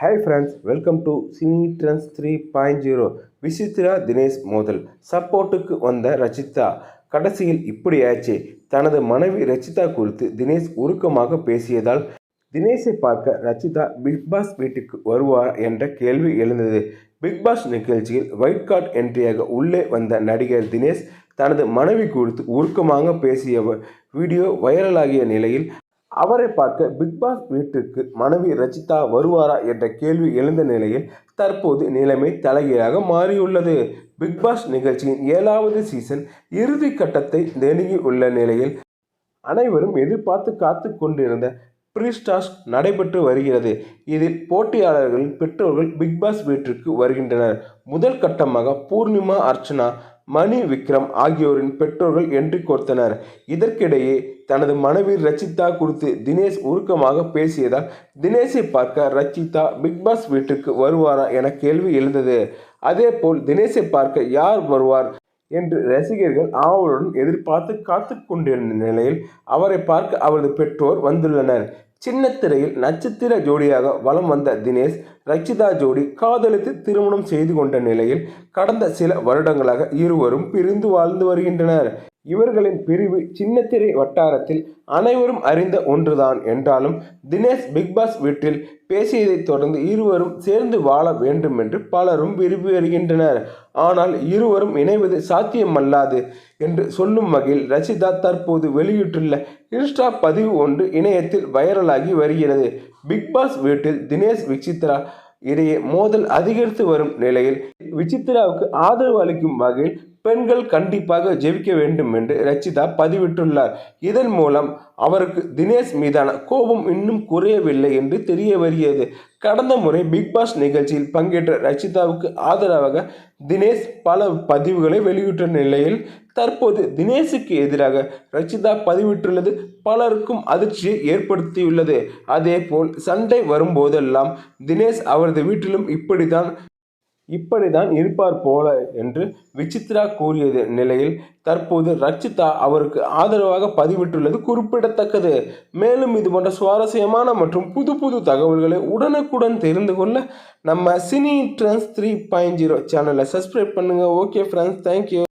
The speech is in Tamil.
Hi friends welcome to cine trends three point zero Vichitra Dinesh மோதல். சப்போர்ட்டுக்கு வந்த ரச்சிதா. கடைசியில் இப்படி ஆச்சு தனது மனைவி ரச்சிதா குறித்து தினேஷ் உருக்கமாக பேசியதால் தினேஷை பார்க்க ரச்சிதா பிக்பாஸ் வீட்டுக்கு வருவார் என்ற கேள்வி எழுந்தது. பிக்பாஸ் நிகழ்ச்சியில் ஒயிட் கார்ட் என்ட்ரியாக உள்ளே வந்த நடிகர் தினேஷ் தனது மனைவி குறித்து உருக்கமாக பேசிய வீடியோ வைரலாகிய நிலையில் அவரை பார்க்க பிக்பாஸ் வீட்டிற்கு மனைவி ரச்சிதா வருவாரா என்ற கேள்வி எழுந்த நிலையில் தற்போது நிலைமை தலைகீழாக மாறியுள்ளது. பிக்பாஸ் நிகழ்ச்சியின் ஏழாவது சீசன் இறுதி கட்டத்தை நெருங்கி உள்ள நிலையில் அனைவரும் எதிர்பார்த்து காத்து கொண்டிருந்த ப்ரீஸ்டாஸ் நடைபெற்று வருகிறது. இதில் போட்டியாளர்களின் பெற்றோர்கள் பிக்பாஸ் வீட்டிற்கு வருகின்றனர். முதல் கட்டமாக பூர்ணிமா அர்ச்சனா மணி விக்ரம் ஆகியோரின் பெற்றோர்கள் என்று கொடுத்தனர் இதற்கிடையே தனது மனைவி ரச்சிதா குறித்து தினேஷ் உருக்கமாக பேசியதால் தினேஷை பார்க்க ரச்சிதா பிக் பாஸ் வீட்டுக்கு வருவாரா என கேள்வி எழுந்தது. அதேபோல் தினேஷை பார்க்க யார் வருவார் என்று ரசிகர்கள் ஆவலுடன் எதிர்பார்த்து காத்து கொண்டிருந்த நிலையில் அவரை பார்க்க அவரது பெற்றோர் வந்துள்ளனர். சின்ன திரையில் நட்சத்திர ஜோடியாக வலம் வந்த தினேஷ் ரச்சிதா ஜோடி காதலித்து திருமணம் செய்து கொண்ட நிலையில் கடந்த சில வருடங்களாக இருவரும் பிரிந்து வாழ்ந்து வருகின்றனர். இவர்களின் பிரிவு சின்னத்திரை வட்டாரத்தில் அனைவரும் அறிந்த ஒன்றுதான் என்றாலும் தினேஷ் பிக்பாஸ் வீட்டில் பேசியதைத் தொடர்ந்து இருவரும் சேர்ந்து வாழ வேண்டும் என்று பலரும் விரும்பி வருகின்றனர். ஆனால் இருவரும் இணைவது சாத்தியமல்லாது என்று சொல்லும் வகையில் ரசிதா தற்போது வெளியிட்டுள்ள இன்ஸ்டா பதிவு ஒன்று இணையத்தில் வைரலாகி வருகிறது. பிக்பாஸ் வீட்டில் தினேஷ் விசித்ரா இடையே மோதல் அதிகரித்து வரும் நிலையில் விசித்ராவுக்கு ஆதரவு அளிக்கும் வகையில் பெண்கள் கண்டிப்பாக ஜெபிக்க வேண்டும் என்று ரச்சிதா பதிவிட்டுள்ளார். இதன் மூலம் அவருக்கு தினேஷ் மீதான கோபம் இன்னும் குறையவில்லை என்று தெரிய வருகிறது. கடந்த முறை பிக் பாஸ் நிகழ்ச்சியில் பங்கேற்ற ரச்சிதாவுக்கு ஆதரவாக தினேஷ் பல பதிவுகளை வெளியிட்ட நிலையில் தற்போது தினேஷுக்கு எதிராக ரச்சிதா பதிவிட்டுள்ளது. பலருக்கும் அதிர்ச்சியை ஏற்படுத்தியுள்ளது. அதேபோல் சண்டை வரும்போதெல்லாம் தினேஷ் அவரது வீட்டிலும் இப்படித்தான் இப்படிதான் இருப்பார் போல என்று விசித்ரா கூறியது நிலையில் தற்போது ரச்சிதா அவருக்கு ஆதரவாக பதிவிட்டுள்ளது குறிப்பிடத்தக்கது. மேலும் இது போன்ற சுவாரஸ்யமான மற்றும் புது புது தகவல்களை உடனுக்குடன் தெரிந்து கொள்ள நம்ம cine trends three point zero சேனலை சப்ஸ்கிரைப் பண்ணுங்கள் ஓகே ஃப்ரெண்ட்ஸ் தேங்க்யூ